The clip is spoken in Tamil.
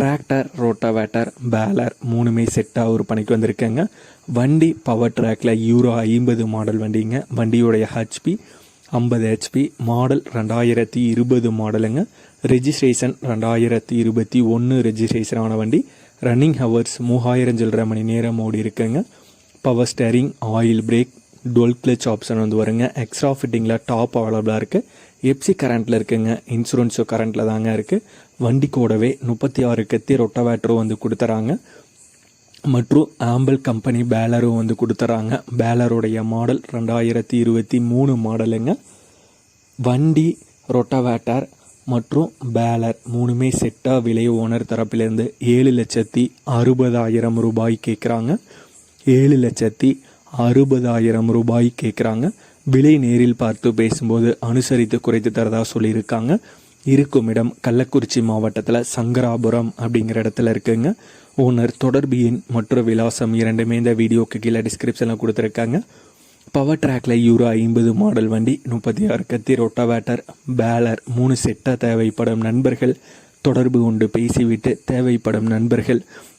டிராக்டர் ரோட்டாவேட்டர் பேலர் மூணுமே செட்டாக ஒரு பணிக்கு வந்திருக்கேங்க. வண்டி பவர் ட்ராக்ல யூரோ ஐம்பது மாடல் வண்டிங்க. வண்டியோடைய ஹெச்பி ஐம்பது ஹெச்பி மாடல் ரெண்டாயிரத்தி இருபது மாடலுங்க ரெஜிஸ்ட்ரேஷன் ரெண்டாயிரத்தி இருபத்தி ஒன்று ரெஜிஸ்ட்ரேஷன் ஆன வண்டி. ரன்னிங் ஹவர்ஸ் மூவாயிரம் சில்லரை மணி நேரம் ஓடி இருக்குங்க power steering oil brake dual clutch option வந்து வருங்க. எக்ஸ்ட்ரா ஃபிட்டிங்கில் டாப் அவைலபிளாக இருக்குது எப்சி கரண்ட்டில் இருக்குங்க. இன்சூரன்ஸும் கரண்ட்டில் தாங்க இருக்குது வண்டி கூடவே முப்பத்தி ஆறு கத்தி ரொட்டவேட்டரும் வந்து கொடுத்துறாங்க. மற்றும் ஆம்பிள் கம்பெனி பேலரும் வந்து கொடுத்துறாங்க. பேலருடைய மாடல் ரெண்டாயிரத்தி இருபத்தி மூணு மாடலுங்க வண்டி ரொட்டவேட்டர் மற்றும் பேலர் மூணுமே செட்டாக விலை ஓனர் தரப்பிலேருந்து ஏழு லட்சத்தி அறுபதாயிரம் ரூபாய் கேட்குறாங்க. ஏழு லட்சத்தி அறுபதாயிரம் ரூபாய் கேட்குறாங்க விலை நேரில் பார்த்து பேசும்போது அனுசரித்து குறைத்து தரதா சொல்லியிருக்காங்க. இருக்கும் இடம் கள்ளக்குறிச்சி மாவட்டத்தில் சங்கராபுரம் அப்படிங்கிற இடத்துல இருக்குங்க. ஓனர் தொடர்பு எண் மற்றும் விலாசம் இரண்டுமே இந்த வீடியோக்கு கீழே டிஸ்கிரிப்ஷனில் கொடுத்துருக்காங்க. பவர் ட்ராக்ல யூரோ ஐம்பது மாடல் வண்டி முப்பத்தி ஆறு கத்தி ரொட்டவேட்டர் பேலர் மூணு செட்டாக தேவைப்படும் நண்பர்கள். தொடர்பு கொண்டு பேசிவிட்டு தேவைப்படும் நண்பர்கள்.